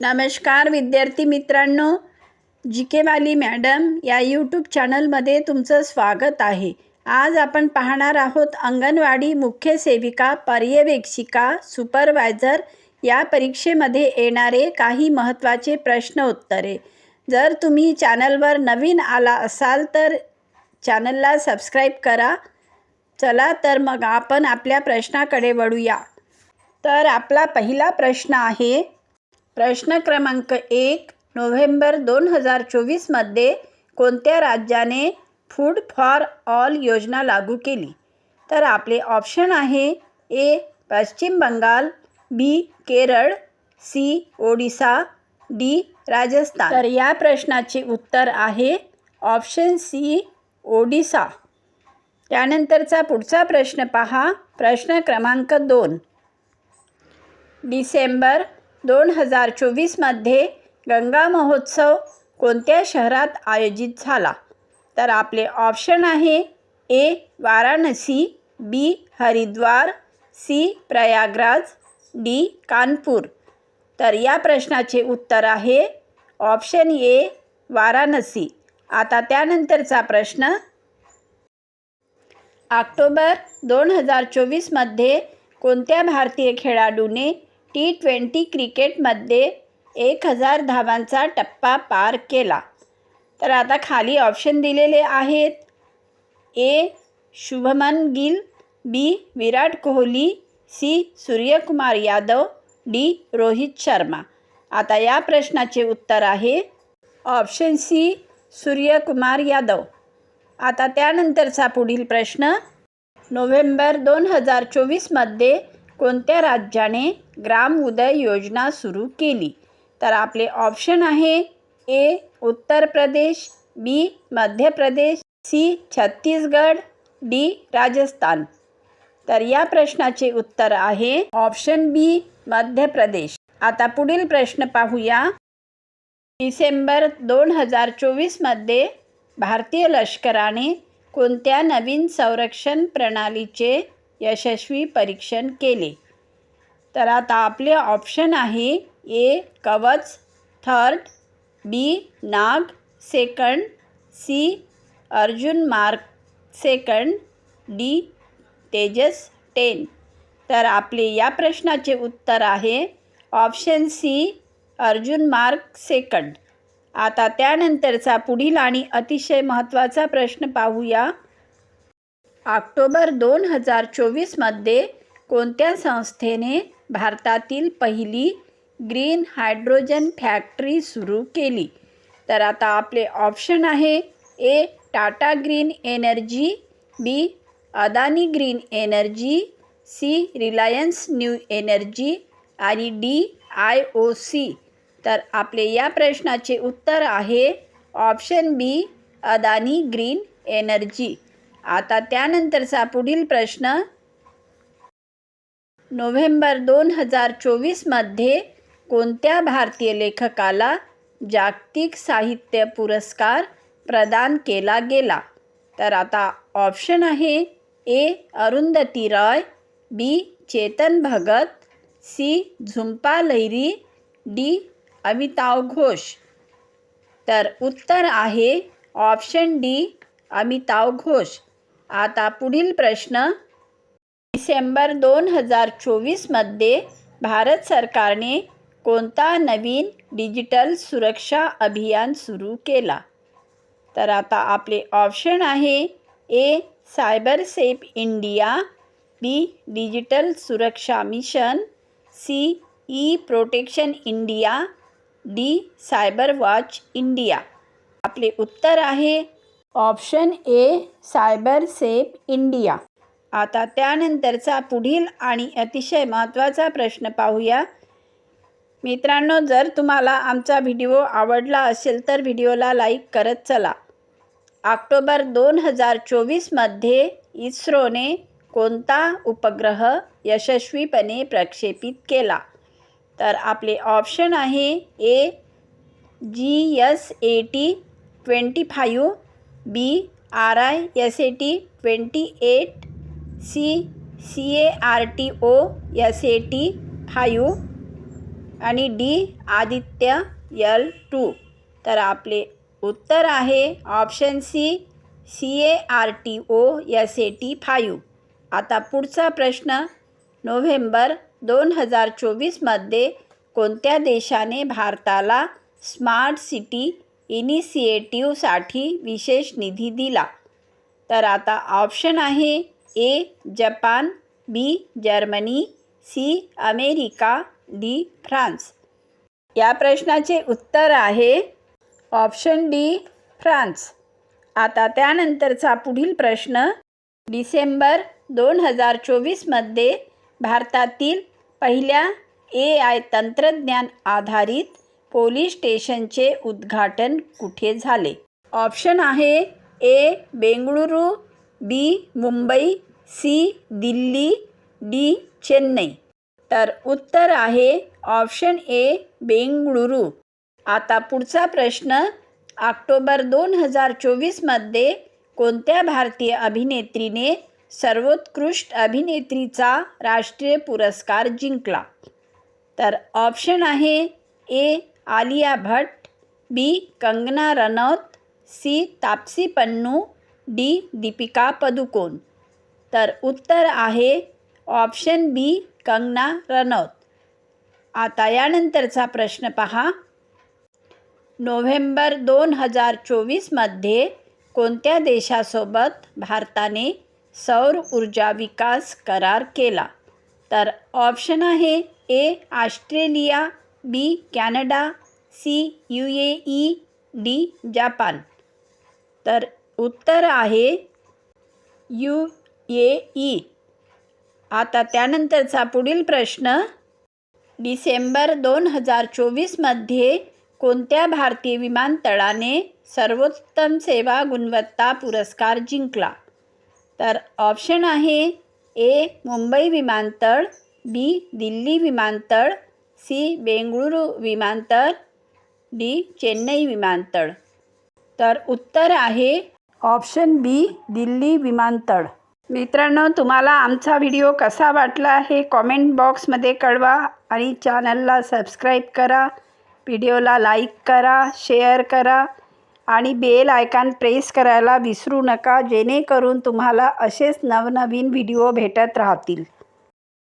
नमस्कार विद्यार्थी मित्रांनो जी के वाली मॅडम या यूट्यूब चॅनलमध्ये तुमचं स्वागत आहे. आज आपण पाहणार आहोत अंगणवाडी मुख्य सेविका पर्यवेक्षिका सुपरवायझर या परीक्षेमध्ये येणारे काही महत्त्वाचे प्रश्न उत्तरे जर तुम्ही चॅनलवर नवीन आला असाल तर चॅनलला सबस्क्राईब करा. चला तर मग आपण आपल्या प्रश्नाकडे वळूया. तर आपला पहिला प्रश्न आहे प्रश्न क्रमांक एक नोव्हेंबर दोन हजार चोवीसमध्ये कोणत्या राज्याने फूड फॉर ऑल योजना लागू केली? तर आपले ऑप्शन आहे A Paschim Bangal B Kerala C Odisha D Rajasthan. तर या प्रश्नाचे उत्तर आहे ऑप्शन सी ओडिसा. त्यानंतरचा पुढचा प्रश्न पहा. प्रश्न क्रमांक दोन. डिसेंबर दोन हजार चोवीसमध्ये गंगा महोत्सव कोणत्या शहरात आयोजित झाला? तर आपले ऑप्शन आहे A Varanasi B Haridwar C Prayagraj D Kanpur. तर या प्रश्नाचे उत्तर आहे ऑप्शन ए वाराणसी. आता त्यानंतरचा प्रश्न. ऑक्टोबर दोन हजार चोवीसमध्ये कोणत्या भारतीय खेळाडूने टी ट्वेंटी क्रिकेटमध्ये एक हजार धावांचा टप्पा पार केला. तर आता खाली ऑप्शन दिलेले आहेत. A. Shubman Gill B. Virat Kohli C. Suryakumar Yadav D. Rohit Sharma. आता या प्रश्नाचे उत्तर आहे. Option C Suryakumar Yadav. आता त्यानंतरचा पुढील प्रश्न. नोव्हेंबर दोन हजार चोवीसमध्ये कोणत्या राज्याने ग्राम उदय योजना सुरू केली? तर आपले ऑप्शन आहे ए Uttar Pradesh B Madhya Pradesh C Chhattisgarh D Rajasthan. तर या प्रश्नाचे उत्तर आहे ऑप्शन बी मध्य प्रदेश. आता पुढील प्रश्न पाहूया. डिसेंबर दोन हजार चोवीसमध्ये भारतीय लष्कराने कोणत्या नवीन संरक्षण प्रणालीचे यशस्वी परीक्षण केले. तर आता आपले ऑप्शन आहे ए Kavach third B Nag second C Arjun mark second D Tejas ten तर आपले या प्रश्नाचे उत्तर आहे option C Arjun mark second आता त्यानंतरचा पुढील आणि अतिशय महत्त्वाचा प्रश्न पाहूया. ऑक्टोबर दोन हजार चोवीसमध्ये कोणत्या संस्थेने भारतातील पहिली ग्रीन हायड्रोजन फॅक्टरी सुरू केली? तर आता आपले ऑप्शन आहे A Tata green energy B Adani green energy C Reliance new energy आणि डी आय ओ सी. तर आपले या प्रश्नाचे उत्तर आहे option B Adani green energy. आता त्यानंतरचा पुढील प्रश्न. नोव्हेंबर दोन हजार चोवीसमध्ये कोणत्या भारतीय लेखकाला जागतिक साहित्य पुरस्कार प्रदान केला गेला? तर आता ऑप्शन आहे A. Arundhati Roy B. Chetan Bhagat C. Jhumpa Lahiri D. Amitav Ghosh. तर उत्तर आहे ऑप्शन डी. अमिताव घोष. आता पुढील प्रश्न. डिसेंबर दोन हजार चोवीसमध्ये भारत सरकारने कोणता नवीन डिजिटल सुरक्षा अभियान सुरू केला? तर आता आपले ऑप्शन आहे A cyber safe India B digital Suraksha mission C E protection India D cyber watch India. आपले उत्तर आहे option A cyber safe India. आता त्यानंतरचा पुढील आणि अतिशय महत्त्वाचा प्रश्न पाहूया. मित्रांनो जर तुम्हाला आमचा व्हिडिओ आवडला असेल तर व्हिडिओला लाईक करत चला. ऑक्टोबर दोन हजार चोवीसमध्ये इस्रोने कोणता उपग्रह यशस्वीपणे प्रक्षेपित केला? तर आपले ऑप्शन आहे A G S A T twenty five B R I S A T twenty eight C C A R T O S A T five आणि डी आदित्य यल टू. तर आपले उत्तर आहे option C C A R T O S A T five. आता पुढचा प्रश्न November दोन हजार चोवीसमध्ये कोणत्या देशाने भारताला स्मार्ट सिटी इनिशिएटिव्हसाठी विशेष निधी दिला. तर आता ऑप्शन आहे A Japan B Germany C America D France. या प्रश्नाचे उत्तर आहे ऑप्शन डी फ्रान्स. आता त्यानंतरचा पुढील प्रश्न डिसेंबर दोन हजार चोवीसमध्ये भारतातील पहिल्या ए आय तंत्रज्ञान आधारित पोलीस स्टेशनचे उद्घाटन कुठे झाले? ऑप्शन आहे A Bengaluru B Mumbai C Delhi D Chennai. तर उत्तर आहे ऑप्शन ए बेंगळुरू. आता पुढचा प्रश्न ऑक्टोबर दोन हजार चोवीसमध्ये कोणत्या भारतीय अभिनेत्रीने सर्वोत्कृष्ट अभिनेत्रीचा राष्ट्रीय पुरस्कार जिंकला? तर ऑप्शन आहे A Alia Bhatt B. Kangana Ranaut C. Taapsee Pannu D. Deepika Padukone. तर उत्तर आहे ऑप्शन बी कंगना रनौत. आता यानंतरचा प्रश्न पहा. नोव्हेंबर दोन हजार चोवीसमध्ये कोणत्या देशासोबत भारताने सौर ऊर्जा विकास करार केला? तर ऑप्शन आहे A Australia B Canada C U A E D Japan. तर उत्तर आहे यू ए ई. आता त्यानंतरचा पुढील प्रश्न. डिसेंबर दोन हजार चोवीसमध्ये कोणत्या भारतीय विमानतळाने सर्वोत्तम सेवा गुणवत्ता पुरस्कार जिंकला? तर ऑप्शन आहे ए मुंबई विमानतळ बी दिल्ली विमानतळ सी बेंगळुरू विमानतळ डी चेन्नई विमानतळ. तर उत्तर आहे ऑप्शन बी दिल्ली विमानतळ. मित्रांनो तुम्हाला आमचा व्हिडिओ कसा वाटला हे कॉमेंट बॉक्समध्ये कळवा आणि चॅनलला सबस्क्राईब करा व्हिडिओला लाईक करा शेअर करा आणि बेल आयकॉन प्रेस करायला विसरू नका जेणेकरून तुम्हाला असेच नवनवीन व्हिडिओ भेटत राहतील.